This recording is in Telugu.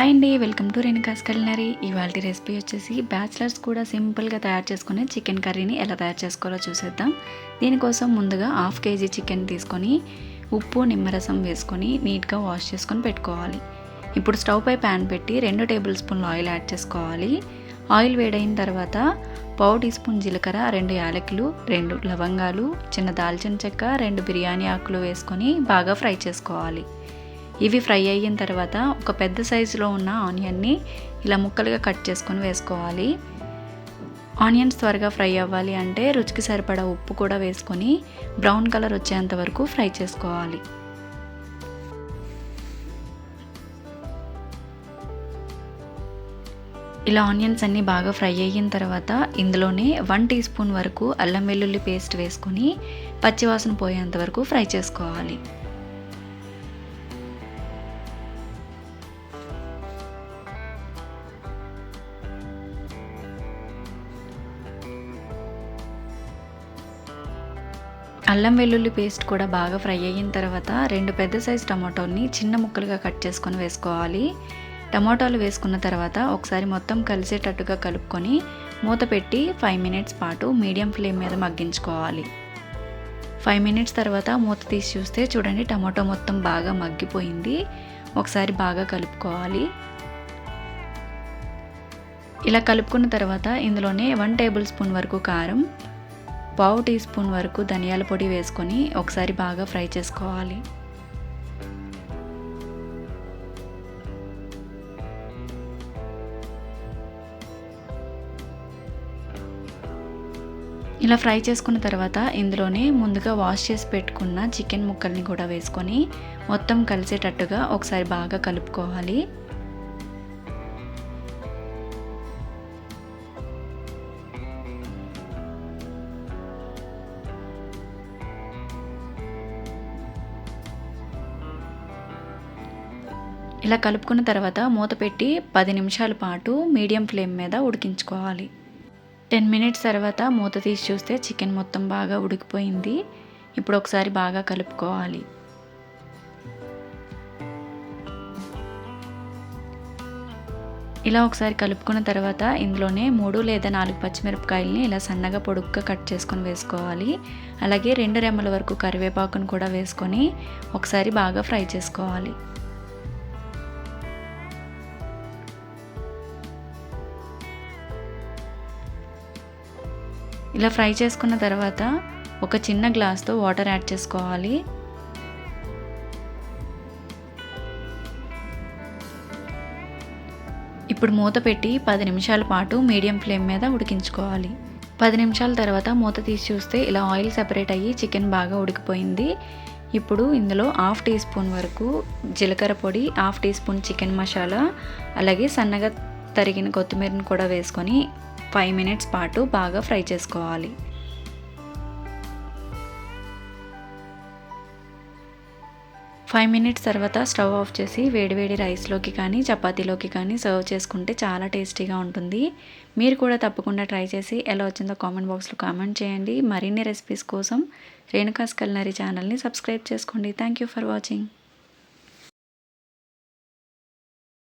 హాయ్ అండి వెల్కమ్ టు రేణుకాస్ కలినరీ. ఇవాళ రెసిపీ వచ్చేసి బ్యాచిలర్స్ కూడా సింపుల్గా తయారు చేసుకునే చికెన్ కర్రీని ఎలా తయారు చేసుకోవాలో చూసేద్దాం. దీనికోసం ముందుగా హాఫ్ కేజీ చికెన్ తీసుకొని ఉప్పు నిమ్మరసం వేసుకొని నీట్గా వాష్ చేసుకొని పెట్టుకోవాలి. ఇప్పుడు స్టవ్ పై ప్యాన్ పెట్టి రెండు టేబుల్ స్పూన్లు ఆయిల్ యాడ్ చేసుకోవాలి. ఆయిల్ వేడైన తర్వాత పావు టీ స్పూన్ జీలకర్ర రెండు యాలకులు రెండు లవంగాలు చిన్న దాల్చిన చెక్క రెండు బిర్యానీ ఆకులు వేసుకొని బాగా ఫ్రై చేసుకోవాలి. ఇవి ఫ్రై అయిన తర్వాత ఒక పెద్ద సైజులో ఉన్న ఆనియన్ని ఇలా ముక్కలుగా కట్ చేసుకొని వేసుకోవాలి. ఆనియన్స్ త్వరగా ఫ్రై అవ్వాలి అంటే రుచికి సరిపడా ఉప్పు కూడా వేసుకొని బ్రౌన్ కలర్ వచ్చేంత వరకు ఫ్రై చేసుకోవాలి. ఇలా ఆనియన్స్ అన్నీ బాగా ఫ్రై అయిన తర్వాత ఇందులోనే వన్ టీ స్పూన్ వరకు అల్లం వెల్లుల్లి పేస్ట్ వేసుకొని పచ్చివాసన పోయేంత వరకు ఫ్రై చేసుకోవాలి. అల్లం వెల్లుల్లి పేస్ట్ కూడా బాగా ఫ్రై అయిన తర్వాత రెండు పెద్ద సైజు టమాటోని చిన్న ముక్కలుగా కట్ చేసుకొని వేసుకోవాలి. టమాటాలు వేసుకున్న తర్వాత ఒకసారి మొత్తం కలిసేటట్టుగా కలుపుకొని మూత పెట్టి ఫైవ్ మినిట్స్ పాటు మీడియం ఫ్లేమ్ మీద మగ్గించుకోవాలి. ఫైవ్ మినిట్స్ తర్వాత మూత తీసి చూస్తే చూడండి టమాటో మొత్తం బాగా మగ్గిపోయింది. ఒకసారి బాగా కలుపుకోవాలి. ఇలా కలుపుకున్న తర్వాత ఇందులోనే వన్ టేబుల్ స్పూన్ వరకు కారం పావు టీ స్పూన్ వరకు ధనియాల పొడి వేసుకొని ఒకసారి బాగా ఫ్రై చేసుకోవాలి. ఇలా ఫ్రై చేసుకున్న తర్వాత ఇందులోనే ముందుగా వాష్ చేసి పెట్టుకున్న చికెన్ ముక్కల్ని కూడా వేసుకొని మొత్తం కలిసేటట్టుగా ఒకసారి బాగా కలుపుకోవాలి. ఇలా కలుపుకున్న తర్వాత మూత పెట్టి పది నిమిషాల పాటు మీడియం ఫ్లేమ్ మీద ఉడికించుకోవాలి. టెన్ మినిట్స్ తర్వాత మూత తీసి చూస్తే చికెన్ మొత్తం బాగా ఉడికిపోయింది. ఇప్పుడు ఒకసారి బాగా కలుపుకోవాలి. ఇలా ఒకసారి కలుపుకున్న తర్వాత ఇందులోనే మూడు లేదా నాలుగు పచ్చిమిరపకాయలని ఇలా సన్నగా పొడుగ్గా కట్ చేసుకొని వేసుకోవాలి. అలాగే రెండు రెమ్మల వరకు కరివేపాకును కూడా వేసుకొని ఒకసారి బాగా ఫ్రై చేసుకోవాలి. ఇలా ఫ్రై చేసుకున్న తర్వాత ఒక చిన్న గ్లాస్తో వాటర్ యాడ్ చేసుకోవాలి. ఇప్పుడు మూత పెట్టి పది నిమిషాల పాటు మీడియం ఫ్లేమ్ మీద ఉడికించుకోవాలి. పది నిమిషాల తర్వాత మూత తీసి చూస్తే ఇలా ఆయిల్ సెపరేట్ అయ్యి చికెన్ బాగా ఉడికిపోయింది. ఇప్పుడు ఇందులో హాఫ్ టీ స్పూన్ వరకు జీలకర్ర పొడి half tea spoon chicken masala అలాగే సన్నగా తరిగిన కొత్తిమీరని కూడా వేసుకొని ఫైవ్ మినిట్స్ పాటు బాగా ఫ్రై చేసుకోవాలి. ఫైవ్ మినిట్స్ తర్వాత స్టవ్ ఆఫ్ చేసి వేడివేడి రైస్లోకి కానీ చపాతీలోకి కానీ సర్వ్ చేసుకుంటే చాలా టేస్టీగా ఉంటుంది. మీరు కూడా తప్పకుండా ట్రై చేసి ఎలా వచ్చిందో కామెంట్ బాక్స్లో కామెంట్ చేయండి. మరిన్ని రెసిపీస్ కోసం రేణుకాస్ కల్నరీ ఛానల్ని సబ్స్క్రైబ్ చేసుకోండి. Thank you for watching.